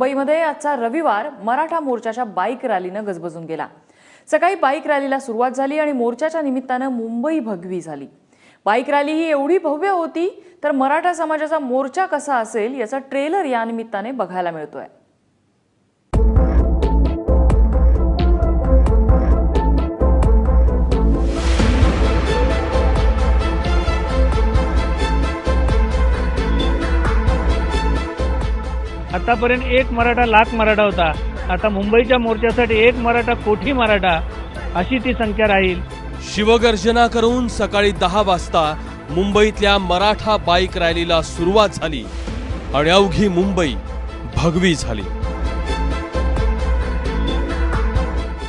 मुंबईमध्ये आजचा रविवार मराठा मोर्चाच्या बाईक रॅलीनं गजबजून गेला. सकाळी बाईक रॅलीला सुरुवात झाली आणि मोर्चाच्या निमित्तानं मुंबई भगवी झाली. बाईक रॅली ही एवढी भव्य होती तर मराठा समाजाचा मोर्चा कसा असेल याचा ट्रेलर या निमित्ताने बघायला मिळतोय. आतापर्यंत एक मराठा लाख मराठा होता. आता मुंबईच्या मोर्चासाठी एक मराठा कोठी मराठा अशी ती संख्या राहील. शिवगर्जना करून सकाळी दहा वाजता मुंबईतल्या मराठा बाईक रॅलीला सुरुवात झाली. आणि अवघी मुंबई भगवी झाली.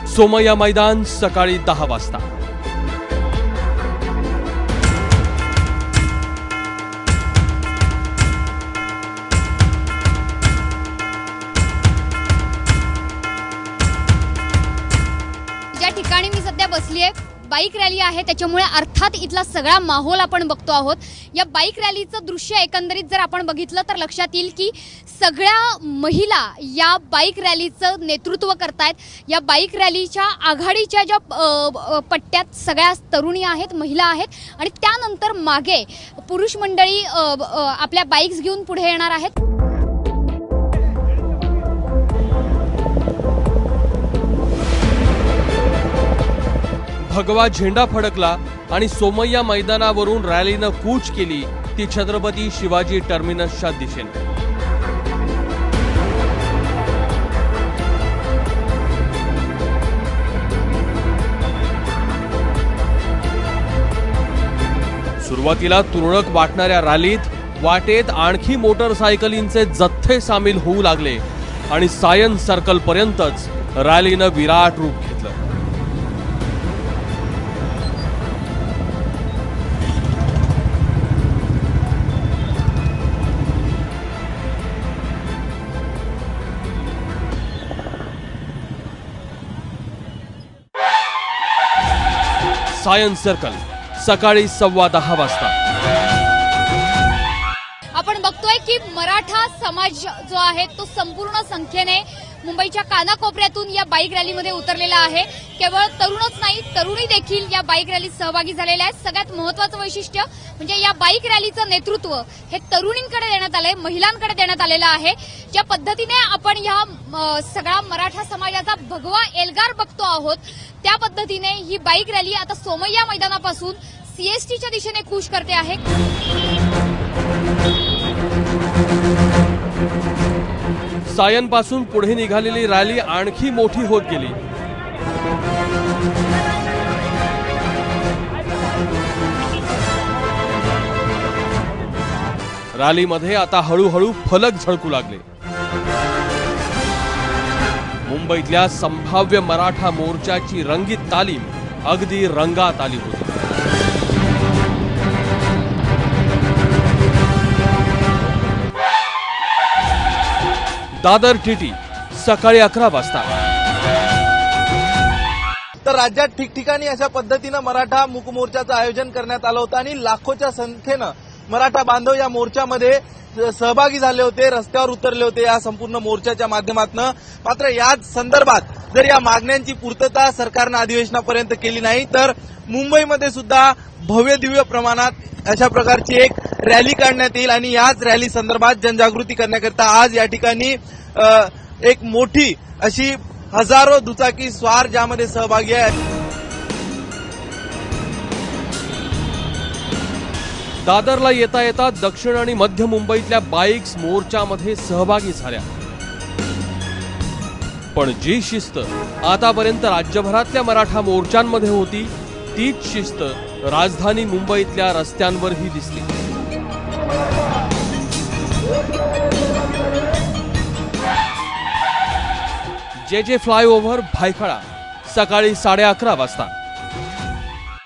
सोमय्या मैदान सकाळी दहा वाजता. ज्या ठिकाणी मी सध्या बसली आहे बाईक रॅली आहे त्याच्यामुळे अर्थात इथला सगळा माहोल आपण बघतो आहोत. या बाईक रॅलीचं दृश्य एकंदरीत जर आपण बघितलं तर लक्षात येईल की सगळ्या महिला या बाईक रॅलीचं नेतृत्व करतायत. या बाईक रॅलीच्या आघाडीच्या ज्या पट्ट्यात सगळ्या तरुणी आहेत महिला आहेत आणि त्यानंतर मागे पुरुष मंडळी आपल्या बाईक्स घेऊन पुढे येणार आहेत. भगवा झेंडा फडकला आणि सोमय्या मैदानावरून रॅलीनं कूच केली ती छत्रपती शिवाजी टर्मिनसच्या दिशेने. सुरुवातीला तुरळक वाटणाऱ्या रॅलीत वाटेत आणखी मोटरसायकलींचे जथ्थे सामील होऊ लागले आणि सायन्स सर्कल पर्यंतच रॅलीनं विराट रूप सायन्स सर्कल सकाळी सव्वा दहा वाजता. आपण बघतोय की मराठा समाज जो आहे तो संपूर्ण संख्येने मुंबईच्या कानाकोपऱ्यातून या बाईक रॅलीमध्ये उतरलेला आहे. केवळ तरुणच नाही तरुणी देखील या बाईक रॅलीत सहभागी झालेल्या आहेत. सगळ्यात महत्वाचं वैशिष्ट्य म्हणजे या बाईक रॅलीचं नेतृत्व हे तरुणींकडे देण्यात आलंय महिलांकडे देण्यात आलेलं आहे. ज्या पद्धतीने आपण या सगळा मराठा समाजाचा भगवा एल्गार बघतो आहोत त्या पद्धतीने ही बाईक रॅली आता सोमय्या मैदानापासून सीएसटीच्या दिशेने कूश करते आहे. सायनपासून पुढे निघालेली रॅली आणखी मोठी होत गेली. रॅलीमध्ये आता हळूहळू फलक झळकू लागले. मुंबईतल्या संभाव्य मराठा मोर्चाची रंगीत तालीम अगदी रंगात आली होती. दादर टीटी सकाळी अकरा वाजता. तर राज्यात ठिकठिकाणी अशा पद्धतीनं मराठा मूक मोर्चाचं आयोजन करण्यात आलं होतं आणि लाखोच्या संख्येनं मराठा बांधव या मोर्चामध्ये सहभागी झाले होते रस्त्यावर उतरले होते या संपूर्ण मोर्चाच्या माध्यमातून. मात्र याच संदर्भात जर या मागण्यांची पूर्तता सरकारनं अधिवेशनापर्यंत केली नाही तर मुंबईमध्ये सुद्धा भव्य दिव्य प्रमाणात अशा प्रकारची एक रॅली काढण्यात येईल आणि याच रॅली संदर्भात जनजागृती करण्याकरता आज या ठिकाणी एक मोठी अशी हजारो दुचाकी स्वार ज्यामध्ये सहभागी आहे दादरला येता येता दक्षिण आणि मध्य मुंबईतल्या बाईक्स मोर्चामध्ये सहभागी झाल्या. पण जी शिस्त आतापर्यंत राज्यभरातल्या मराठा मोर्चांमध्ये होती तीच शिस्त राजधानी मुंबईतल्या रस्त्यांवरही दिसली. जे जे फ्लायओव्हर भायखळा सकाळी साडे अकरा वाजता.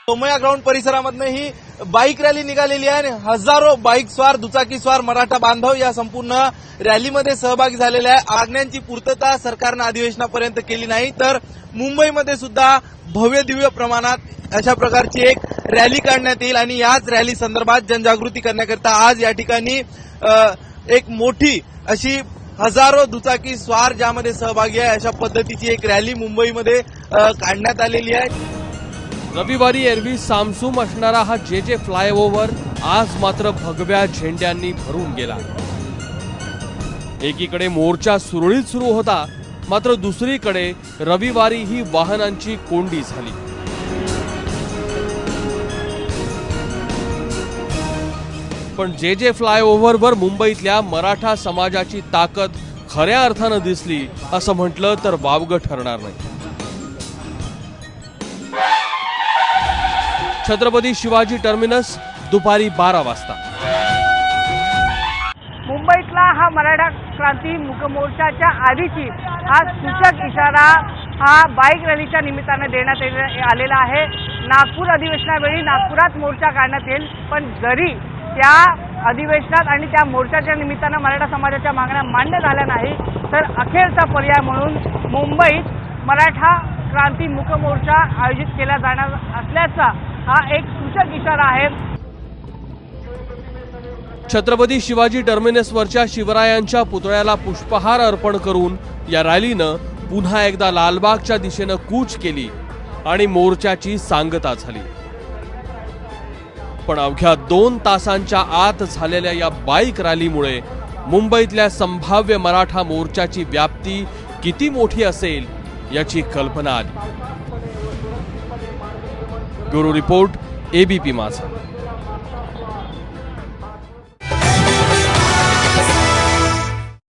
सोमया ग्राउंड परिसरामधनं ही बाईक रॅली निघालेली आहे आणि हजारो बाईक स्वार दुचाकी स्वार मराठा बांधव या संपूर्ण रॅलीमध्ये सहभागी झालेले आहे. आज्ञांची पूर्तता सरकारनं अधिवेशनापर्यंत केली नाही तर मुंबईमध्ये सुद्धा भव्य दिव्य प्रमाणात अशा प्रकारची एक रॅली काढण्यात येईल आणि याच रॅली संदर्भात जनजागृती करण्याकरिता आज या ठिकाणी एक मोठी अशी हजारो दुचाकी स्वार ज्यामध्ये सहभागी आहे अशा पद्धतीची एक रॅली मुंबईमध्ये काढण्यात आलेली आहे. रविवारी एरवी सामसूम असणारा हा जे जे फ्लायओव्हर आज मात्र भगव्या झेंड्यांनी भरून गेला. एकीकडे मोर्चा सुरळीत सुरू होता मात्र दुसरीकडे रविवारी ही वाहनांची कोंडी झाली. पण जे जे फ्लायओव्हरवर मुंबईतल्या मराठा समाजाची ताकद खऱ्या अर्थानं दिसली असं म्हटलं तर वावगं ठरणार नाही. छत्रपती शिवाजी टर्मिनस दुपारी बारा वाजता. मुंबईतला हा मराठा क्रांती मोर्चाच्या आधीची हा सूचक इशारा हा बाईक रॅलीच्या निमित्तानं देण्यात आलेला आहे. नागपूर अधिवेशनावेळी नागपुरात मोर्चा काढण्यात येईल पण जरी त्या अधिवेशनात आणि त्या मोर्चाच्या निमित्तानं मराठा समाजाच्या मागण्या मान्य झाल्या नाही तर अखेरचा पर्याय म्हणून मुंबईत मराठा क्रांती मुक मोर्चा आयोजित केला जाणार असल्याचा हा एक सूचक इशारा आहे. छत्रपती शिवाजी टर्मिनसवरच्या शिवरायांच्या पुतळ्याला पुष्पहार अर्पण करून या रॅलीनं पुन्हा एकदा लालबागच्या दिशेनं कूच केली आणि मोर्चाची सांगता झाली. पण अवघ्या दोन तासांच्या आत झालेल्या या बाईक रॅलीमुळे मुंबईतल्या संभाव्य मराठा मोर्चाची व्याप्ती किती मोठी असेल याची कल्पना आली. ব্যুরো রিপোর্ট এবিপি माझा